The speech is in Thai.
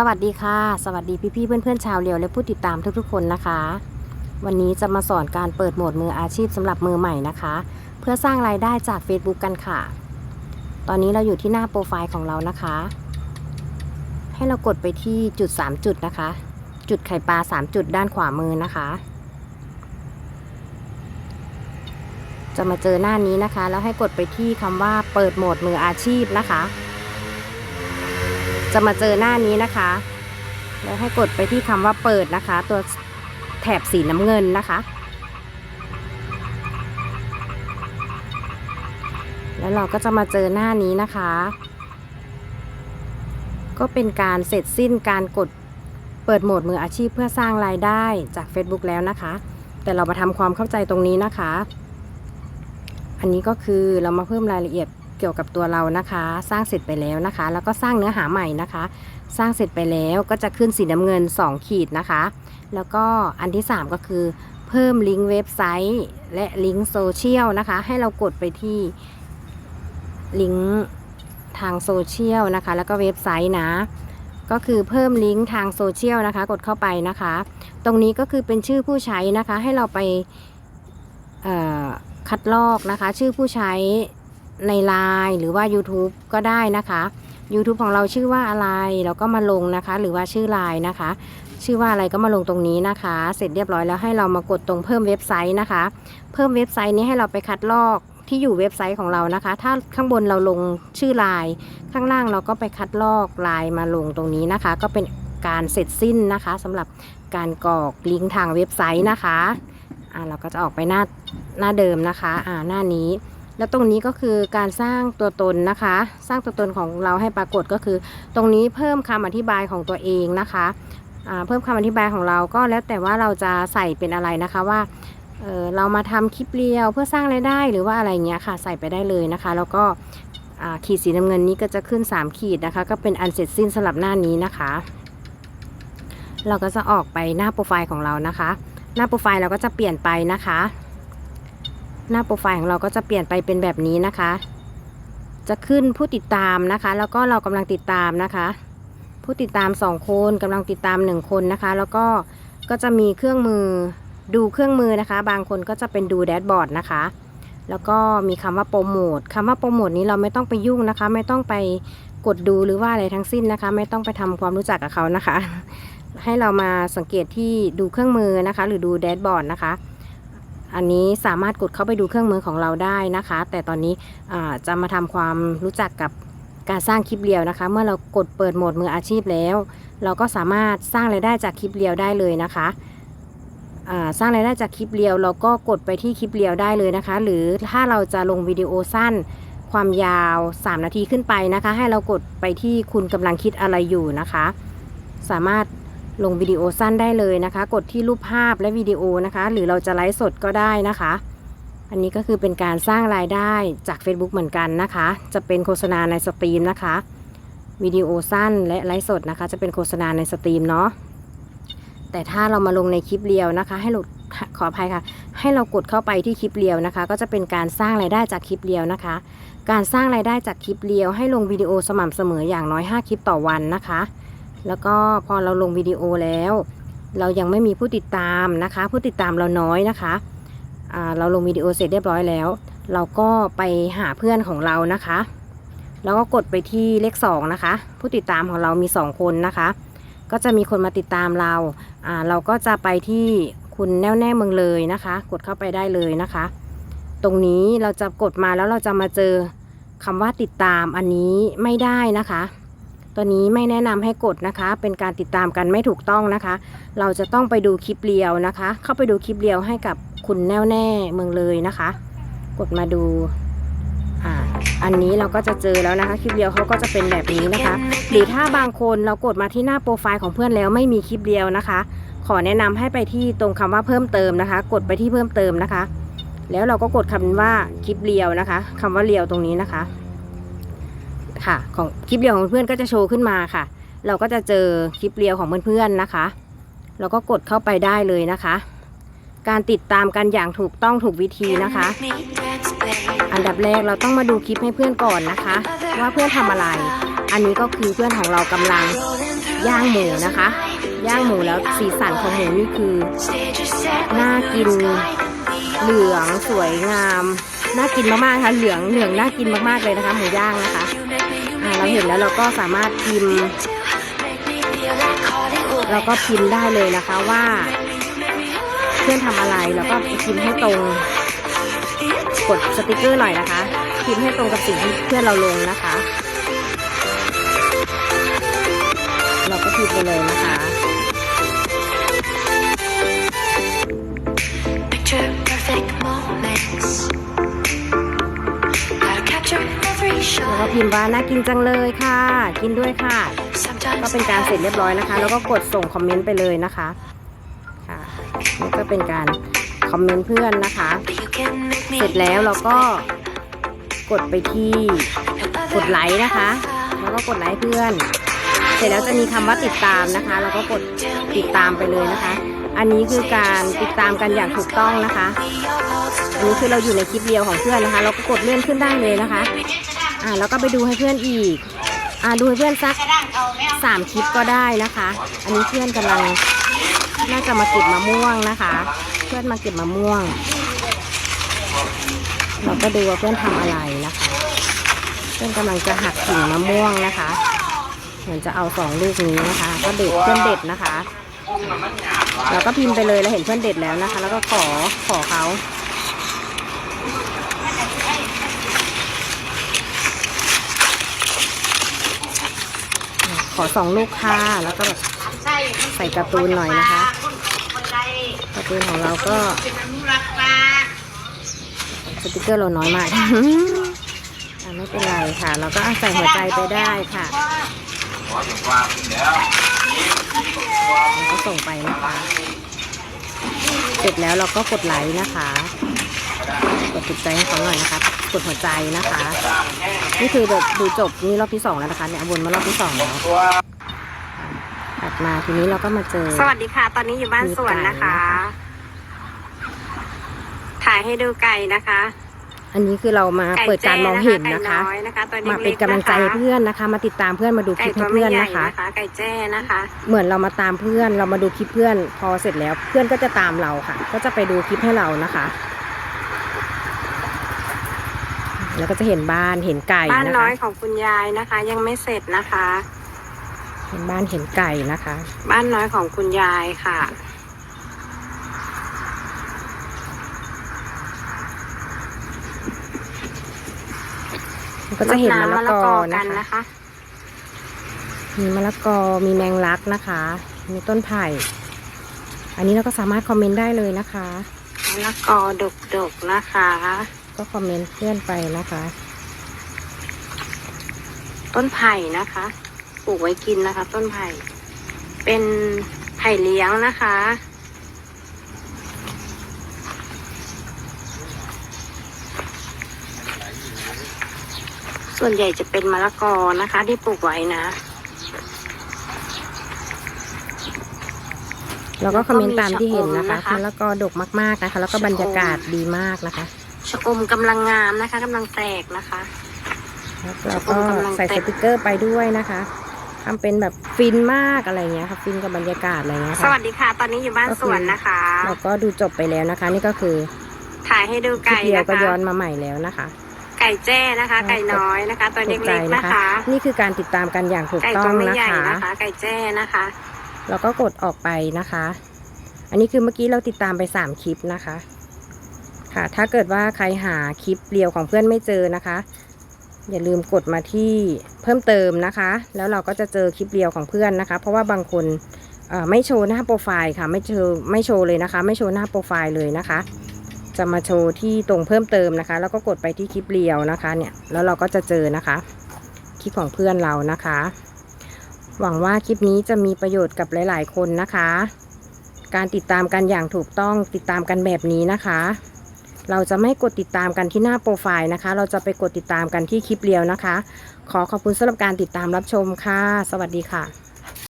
สวัสดีค่ะ สวัสดีพี่ๆเพื่อนๆชาวเรียวและผู้ติดตามทุกๆคนนะคะ วันนี้จะมาสอนการเปิดโหมดมืออาชีพสำหรับมือใหม่นะคะ เพื่อสร้างรายได้จาก Facebook กันค่ะ ตอนนี้เราอยู่ที่หน้าโปรไฟล์ของเรานะคะ ให้เรากดไปที่จุด 3 จุดนะคะ จุดไข่ปลา 3 จุดด้านขวามือนะคะ จะมาเจอหน้านี้นะคะ แล้วให้กดไปที่คำว่าเปิดโหมดมืออาชีพนะคะ จะมาเจอหน้านี้นะคะ แล้วให้กดไปที่คำว่าเปิดนะคะ ตัวแถบสีน้ำเงินนะคะ แล้วเราก็จะมาเจอหน้านี้นะคะ ก็เป็นการเสร็จสิ้นการกดเปิดโหมดมืออาชีพเพื่อสร้างรายได้จาก Facebook แล้วนะคะ แต่เรามาทำความเข้าใจตรงนี้นะคะ อันนี้ก็คือเรามาเพิ่มรายละเอียด เกี่ยวกับตัวเรานะคะ สร้างเสร็จไปแล้วนะคะ แล้วก็สร้างเนื้อหาใหม่นะคะ สร้างเสร็จไปแล้วก็จะขึ้นสีน้ำเงิน 2 ขีดนะคะ แล้วก็อันที่ 3 ก็คือ เพิ่มลิงก์เว็บไซต์ และลิงก์โซเชียลนะคะ ให้เรากดไปที่ลิงก์ทางโซเชียลนะคะ แล้วก็เว็บไซต์นะ ก็คือเพิ่มลิงก์ทางโซเชียลนะคะ กดเข้าไปนะคะ ตรงนี้ก็คือเป็นชื่อผู้ใช้นะคะ ให้เราไปคัดลอกนะคะ ชื่อผู้ใช้ ใน Line หรือว่า YouTube ก็ได้นะคะ YouTube ของเราชื่อว่าอะไรเราก็มาลงนะคะ หรือว่าชื่อ Line นะคะ ชื่อว่าอะไรก็มาลงตรงนี้นะคะ เสร็จเรียบร้อยแล้วให้เรามากดตรงเพิ่มเว็บไซต์นะคะ เพิ่มเว็บไซต์นี้ให้เราไปคัดลอกที่อยู่เว็บไซต์ของเรานะคะ ถ้าข้างบนเราลงชื่อไลน์ข้างล่างเราก็ไปคัดลอกไลน์มาลงตรงนี้นะคะ ก็เป็นการเสร็จสิ้นนะคะสำหรับการกรอกลิงก์ทางเว็บไซต์นะคะอ่าเราก็จะออกไปหน้าหน้าเดิมนะคะอ่าหน้านี้ แล้วตรงนี้ก็คือการสร้างตัวตนนะคะ สร้างตัวตนของเราให้ปรากฏก็คือ ตรงนี้เพิ่มคำอธิบายของตัวเองนะคะเพิ่มคำอธิบายของเราก็แล้วแต่ว่าเราจะใส่เป็นอะไรนะคะว่าเเรามาทำคลิปเรียวเพื่อสร้างรายได้หรือว่าอะไรเงี้ยค่ะใส่ไปได้เลยนะคะ แล้วก็ขีดสีน้ำเงินนี้ก็จะขึ้น 3 ขีดนะคะ ก็เป็นอันเสร็จสิ้นสำหรับหน้านี้นะคะ เราก็จะออกไปหน้าโปรไฟล์ของเรานะคะ หน้าโปรไฟล์เราก็จะเปลี่ยนไปนะคะ หน้าโปรไฟล์ของเราก็จะเปลี่ยนไปเป็นแบบนี้นะคะ จะขึ้นผู้ติดตามนะคะ แล้วก็เรากำลังติดตามนะคะ ผู้ติดตาม 2 คนกำลังติดตาม 1 คนนะคะ แล้วก็ก็จะมีเครื่องมือดูเครื่องมือนะคะ บางคนก็จะเป็นดูแดชบอร์ดนะคะ แล้วก็มีคำว่าโปรโมทคำว่าโปรโมทนี้เราไม่ต้องไปยุ่งนะคะ ไม่ต้องไปกดดูหรือว่าอะไรทั้งสิ้นนะคะ ไม่ต้องไปทำความรู้จักกับเขานะคะ ให้เรามาสังเกตที่ดูเครื่องมือนะคะ หรือดูแดชบอร์ดนะคะ อันนี้สามารถกดเข้าไปดูเครื่องมือของเราได้นะคะ แต่ตอนนี้จะมาทำความรู้จักกับการสร้างคลิปเรียวนะคะ เมื่อเรากดเปิดโหมดมืออาชีพแล้ว เราก็สามารถสร้างรายได้จากคลิปเรียวได้เลยนะคะสร้างรายได้จากคลิปเรียว เราก็กดไปที่คลิปเรียวได้เลยนะคะ หรือถ้าเราจะลงวิดีโอสั้นความยาว 3 นาทีขึ้นไปนะคะ ให้เรากดไปที่คุณกำลังคิดอะไรอยู่นะคะ สามารถ ลงวิดีโอสั้นได้เลยนะคะ กดที่รูปภาพและวิดีโอนะคะ หรือเราจะไลฟ์สดก็ได้นะคะ อันนี้ก็คือเป็นการสร้างรายได้จาก Facebook เหมือนกันนะคะ จะเป็นโฆษณาในสตรีมนะคะวิดีโอสั้นและไลฟ์สดนะคะ จะเป็นโฆษณาในสตรีมเนาะแต่ถ้าเรามาลงในคลิปเรียวนะคะ ให้เราขออภัยค่ะ ให้เรากดเข้าไปที่คลิปเรียวนะคะ ก็จะเป็นการสร้างรายได้จากคลิปเรียวนะคะ การสร้างรายได้จากคลิปเรียว ให้ลงวิดีโอสม่ำเสมออย่างน้อย 5 คลิปต่อวันนะคะ แล้วก็พอเราลงวิดีโอแล้ว เรายังไม่มีผู้ติดตามนะคะ ผู้ติดตามเราน้อยนะคะเราลงวิดีโอเสร็จเรียบร้อยแล้ว เราก็ไปหาเพื่อนของเรานะคะ แล้วก็กดไปที่เลข2นะคะ ผู้ติดตามของเรามี 2 คนนะคะ ก็จะมีคนมาติดตามเราอ่าเราก็จะไปที่คุณแน่วแน่เมืองเลยนะคะ กดเข้าไปได้เลยนะคะ ตรงนี้เราจะกดมาแล้วเราจะมาเจอคำว่าติดตามอันนี้ไม่ได้นะคะ ตัวนี้ไม่แนะนำให้กดนะคะ เป็นการติดตามกันไม่ถูกต้องนะคะ เราจะต้องไปดูคลิปเรียวนะคะ เข้าไปดูคลิปเรียวให้กับคุณแน่วแน่เมืองเลยนะคะ กดมาดูอ่าอันนี้เราก็จะเจอแล้วนะคะ คลิปเรียวเขาก็จะเป็นแบบนี้นะคะ หรือถ้าบางคนเรากดมาที่หน้าโปรไฟล์ของเพื่อนแล้วไม่มีคลิปเรียวนะคะ ขอแนะนำให้ไปที่ตรงคำว่าเพิ่มเติมนะคะ กดไปที่เพิ่มเติมนะคะ แล้วเราก็กดคำว่าคลิปเรียวนะคะคำว่าเรียวตรงนี้นะคะ ค่ะของคลิปเรียวของเพื่อนก็จะโชว์ขึ้นมาค่ะ เราก็จะเจอคลิปเรียวของเพื่อนๆนะคะ เราก็กดเข้าไปได้เลยนะคะ การติดตามกันอย่างถูกต้องถูกวิธีนะคะ อันดับแรกเราต้องมาดูคลิปให้เพื่อนก่อนนะคะ ว่าเพื่อนทำอะไร อันนี้ก็คือเพื่อนของเรากำลังย่างหมูนะคะ ย่างหมูแล้วสีสันของหมูนี่คือน่ากินเหลืองสวยงามน่ากินมากๆค่ะเหลืองเหลืองน่ากินมากๆเลยนะคะ หมูย่างนะคะ อ่าเราเห็นแล้วเราก็สามารถพิมพ์ เราก็พิมพ์ได้เลยนะคะว่า เพื่อนทำอะไรแล้วก็พิมพ์ให้ตรง กดสติกเกอร์หน่อยนะคะ พิมพ์ให้ตรงกับสิ่งที่เพื่อนเราลงนะคะ เราก็พิมพ์ไปเลยนะคะ พิมพ์ว่าน่ากินจังเลยค่ะ กินด้วยค่ะ Sometimes ก็เป็นการเสร็จเรียบร้อยนะคะ แล้วก็กดส่งคอมเมนต์ไปเลยนะคะค่ะนี่ก็เป็นการคอมเมนต์เพื่อนนะคะ But you can make me เสร็จแล้วเราก็กดไปที่กดไลค์นะคะ แล้วก็กดไลค์เพื่อน เสร็จแล้วจะมีคำว่าติดตามนะคะแล้วก็กดติดตามไปเลยนะคะ อันนี้คือการติดตามกันอย่างถูกต้องนะคะ อันนี้คือเราอยู่ในคลิปเดียวของเพื่อนนะคะ เราก็กดเลื่อนขึ้นได้เลยนะคะ อ่าแล้วก็ไปดูให้เพื่อนอีก อ่าดูให้เพื่อนสักสามคลิปก็ได้นะคะ อันนี้เพื่อนกำลังน่าจะมาเก็บมะม่วงนะคะ เพื่อนมาเก็บมะม่วง เราก็ดูว่าเพื่อนทำอะไรนะคะ เพื่อนกำลังจะหักกิ่งมะม่วงนะคะ เหมือนจะเอาสองลูกนี้นะคะ ก็เด็ดเพื่อนเด็ดนะคะ เราก็พิมพ์ไปเลยเราเห็นเพื่อนเด็ดแล้วนะคะ แล้วก็ขอขอเขา ขอสองลูกค่ะ แล้วก็แบบใส่การ์ตูนหน่อยนะคะการ์ตูนของเราก็สติกเกอร์เราน้อยมากอะไม่เป็นไรค่ะ เราก็ใส่หัวใจไปได้ค่ะแล้วก็ส่งไปนะคะ เสร็จแล้วเราก็กดไลค์นะคะ กดติดใจให้เขาหน่อยนะคะ กดหัวใจนะคะ นี่คือแบบดูจบนี่รอบที่สองแล้วนะคะเนี่ยวนมารอบที่สองแล้วถัดมาทีนี้เราก็มาเจอ สวัสดีค่ะ ตอนนี้อยู่บ้านสวนนะคะ ถ่ายให้ดูไก่นะคะ อันนี้คือเรามาไก่เปิดการมองเห็นนะคะไก่น้อยนะคะตัวเล็กๆมาเป็นกำลังใจให้นะคะเพื่อนนะคะ มาติดตามเพื่อนมาดูคไก่ลิปตัให้วไม่เพื่อนใหญ่นะคะนะคะ ไก่แจ้นะคะ เหมือนเรามาตามเพื่อนเรามาดูคลิปเพื่อน พอเสร็จแล้วเพื่อนก็จะตามเราค่ะ ก็จะไปดูคลิปให้เรานะคะ แล้วก็จะเห็นบ้านเห็นไก่บ้านนะน้อคะยของคุณยายนะคะ ยังไม่เสร็จนะคะ เห็นบ้านเห็นไก่นะคะ บ้านน้อยของคุณยายค่ะก็จะเห็นมะละกอกันะนคะนะคะ มีมะละกอ มีแมงลักนะคะ มีต้นไผ่ อันนี้เราก็สามารถคอมเมนต์ได้เลยนะคะ มะละกอดกๆนะคะ ก็คอมเมนต์เพื่อนไปนะคะ ต้นไผ่นะคะปลูกไว้กินนะคะ ต้นไผ่เป็นไผ่เลี้ยงนะคะ ส่วนใหญ่จะเป็นมะละกอนะคะ ที่ปลูกไว้นะแล้วก็คอมเมนต์ตามที่เห็นนะคะแล้วก็มีชะอมนะคะมะละกอดกมาก ๆนะคะ แล้วก็บรรยากาศดีมากนะคะ ชะอมกำลังงามนะคะกำลังแตกนะคะ แล้วก็ใส่สติกเกอร์ไปด้วยนะคะทำเป็นแบบฟินมากอะไรเงี้ยค่ะฟินกับบรรยากาศอะไรเงี้ยสค่ะวัสดีค่ะ ตอนนี้อยู่บ้านสวนนะคะเราก็ดูจบไปแล้วนะคะ นี่ก็คือ ถ่ายให้ดูคลิปไก่เดียวนะก็คะย้อนมาใหม่แล้วนะคะ ไก่แจ้นะคะ ไก่น้อยนะคะ ตัวถูกใจเล็กๆนะนะคะคะ นี่คือการติดตามกันอย่างถูกไก่ต้อตัวงไม่นะใหญ่คะนะคะไก่แจ้นะคะแล้วก็กดออกไปนะคะ อันนี้คือเมื่อกี้เราติดตามไปสามคลิปนะคะ ค่ะ ถ้าเกิดว่าใครหาคลิปเดียวของเพื่อนไม่เจอนะคะ อย่าลืมกดมาที่เพิ่มเติมนะคะ แล้วเราก็จะเจอคลิปเดียวของเพื่อนนะคะ เพราะว่าบางคนไม่โชว์หน้าโปรไฟล์ค่ะไม่โชว์ไม่โชว์เลยนะคะ ไม่โชว์หน้าโปรไฟล์เลยนะคะ จะมาโชว์ที่ตรงเพิ่มเติมนะคะ แล้วก็กดไปที่คลิปเรียวนะคะเนี่ยแล้วเราก็จะเจอนะคะคลิปของเพื่อนเรานะคะ หวังว่าคลิปนี้จะมีประโยชน์กับหลาย ๆ คนนะคะ การติดตามกันอย่างถูกต้องติดตามกันแบบนี้นะคะ เราจะไม่กดติดตามกันที่หน้าโปรไฟล์นะคะ เราจะไปกดติดตามกันที่คลิปเรียวนะคะ ขอขอบคุณสำหรับการติดตามรับชมค่ะ สวัสดีค่ะ